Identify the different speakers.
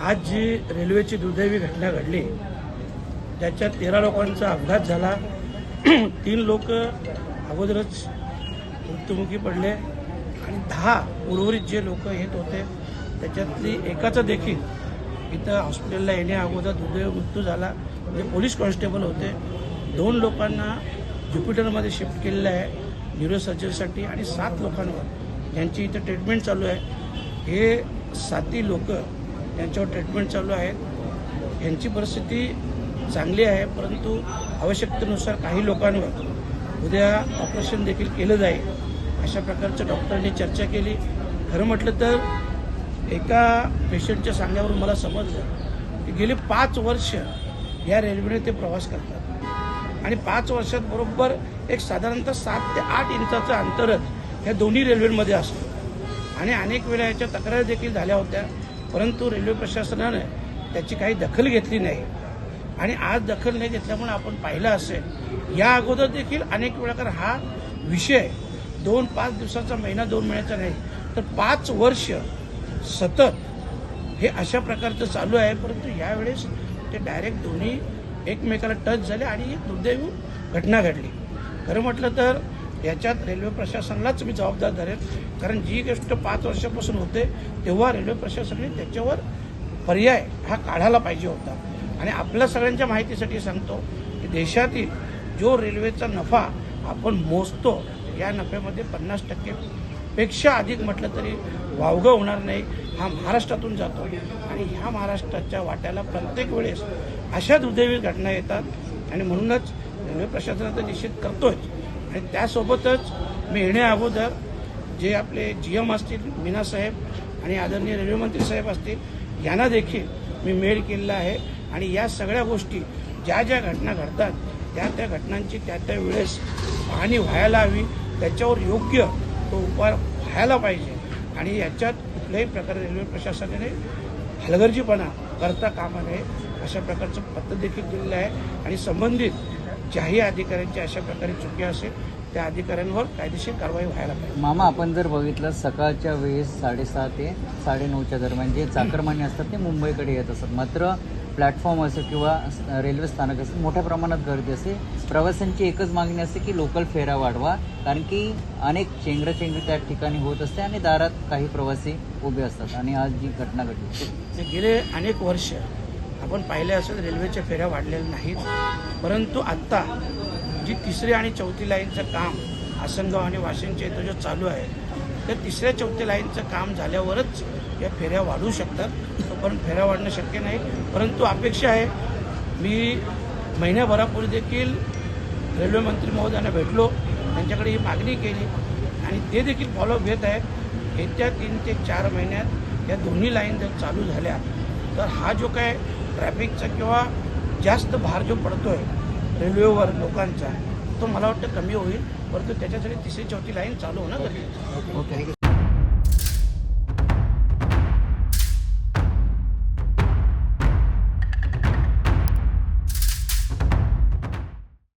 Speaker 1: आज जी रेल्वेची दुर्दैवी घटना घडली त्याच्यात तेरा लोकांचा अपघात झाला. तीन लोक अगोदरच मृत्युमुखी पडले आणि दहा उर्वरित जे लोक येत होते त्याच्यातली एकाचं देखील इथं हॉस्पिटलला येण्या अगोदर दुर्दैव मृत्यू झाला. जे पोलीस कॉन्स्टेबल होते. दोन लोकांना ज्युपिटरमध्ये शिफ्ट केलेलं आहे न्यूरोसर्जरीसाठी आणि सात लोकांवर. ज्यांची इथं ट्रीटमेंट चालू आहे. हे साती लोक यांच्यावर ट्रीटमेंट चालू आहे. यांची परिस्थिती चांगली आहे परंतु आवश्यकतेनुसार काही लोकांवर उद्या ऑपरेशन देखील केलं जाईल अशा प्रकारचं डॉक्टरांनी चर्चा केली. खरं म्हटलं तर एका पेशंटच्या सांगण्यावरून मला समजलं की गेली पाच वर्ष या रेल्वेने ते प्रवास करतात. आणि पाच वर्षात बरोबर एक साधारणतः सात ते आठ इंचाचं अंतरच ह्या दोन्ही रेल्वेमध्ये असतं. आणि अनेक वेळा याच्या तक्रारी देखील झाल्या होत्या. परंतु रेल्वे प्रशासनानं त्याची काही दखल घेतली नाही. आणि आज दखल नाही घेतल्यामुळे आपण पाहिलं असेल या अगोदर देखील अनेक वेळाकर हा विषय दोन पाच दिवसाचा महिना दोन महिन्याचा नाही तर पाच वर्ष सतत हे अशा प्रकारचं चालू आहे. परंतु यावेळेस ते डायरेक्ट दोन्ही एकमेकाला टच झाले आणि एक दुर्दैवी घटना घडली. खरं म्हटलं तर याच्यात रेल्वे प्रशासनालाच मी जबाबदार धरेन. कारण जी गोष्ट पाच वर्षापासून होते तेव्हा रेल्वे प्रशासनाने त्याच्यावर पर्याय हा काढायला पाहिजे होता. आणि आपल्या सगळ्यांच्या माहितीसाठी सांगतो की देशातील जो रेल्वेचा नफा आपण मोजतो या नफ्यामध्ये पन्नास टक्के पेक्षा अधिक म्हटलं तरी वावगं होणार नाही. हा महाराष्ट्रातून जातो. आणि ह्या महाराष्ट्राच्या वाट्याला प्रत्येक वेळेस अशा दुर्दैवी घटना येतात. आणि म्हणूनच रेल्वे प्रशासनाचा निषेध करतोय आणि त्यासोबतच मी येण्या अगोदर जे आपले जी एम असतील मीना साहेब आणि आदरणीय रेल्वेमंत्री साहेब असतील यांना देखील मी मेल केलेला आहे. आणि या सगळ्या गोष्टी ज्या ज्या घटना घडतात त्या त्या घटनांची त्या त्या वेळेस पाहणी व्हायला हवी. त्याच्यावर योग्य तो उपाय व्हायला पाहिजे. आणि याच्यात कुठल्याही प्रकारे रेल्वे प्रशासनाने हलगर्जीपणा करता कामा नये अशा प्रकारचं पत्र देखील दिलेलं आहे. आणि संबंधित ज्याही अधिकाऱ्यांची अशा प्रकारे चुकी असेल त्या अधिकाऱ्यांवर कायदेशीर कारवाई व्हायला पाहिजे.
Speaker 2: मामा आपण जर बघितलं सकाळच्या वेळेस साडेसहा ते साडेनऊच्या दरम्यान जे चाकरमान्य असतात ते मुंबईकडे येत असतात. मात्र प्लॅटफॉर्म असो किंवा रेल्वे स्थानक असेल मोठ्या प्रमाणात गर्दी असते. प्रवाशांची एकच मागणी असते की लोकल फेरा वाढवा कारण की अनेक चेंगराचेंगरी त्या ठिकाणी होत असते आणि दारात काही प्रवासी उभे असतात. आणि आज जी घटना घडली.
Speaker 1: गेले अनेक वर्ष आपण पाहिले असेल रेल्वेच्या फेऱ्या वाढलेल्या नाहीत. परंतु आत्ता जी तिसरी आणि चौथी लाईनचं काम आसनगाव आणि वाशिमच्या इथं जो चालू आहे तर तिसऱ्या चौथ्या लाईनचं काम झाल्यावरच या फेऱ्या वाढू शकतात. तोपर्यंत फेऱ्या वाढणं शक्य नाही. परंतु अपेक्षा आहे मी महिन्याभरापूर्वी देखील रेल्वे मंत्री महोदयांना भेटलो त्यांच्याकडे ही मागणी केली आणि ते देखील फॉलोअप घेत आहेत. येत्या तीन ते चार महिन्यात या दोन्ही लाईन जर चालू झाल्या तर हा जो काय ट्रॅफिकचा किंवा जास्त भार जो पडतोय रेल्वेवर लोकांचा तो मला वाटतं कमी होईल. परंतु त्याच्यासाठी तिसरी चौथी लाईन चालू होणं गरजेचं
Speaker 2: ओके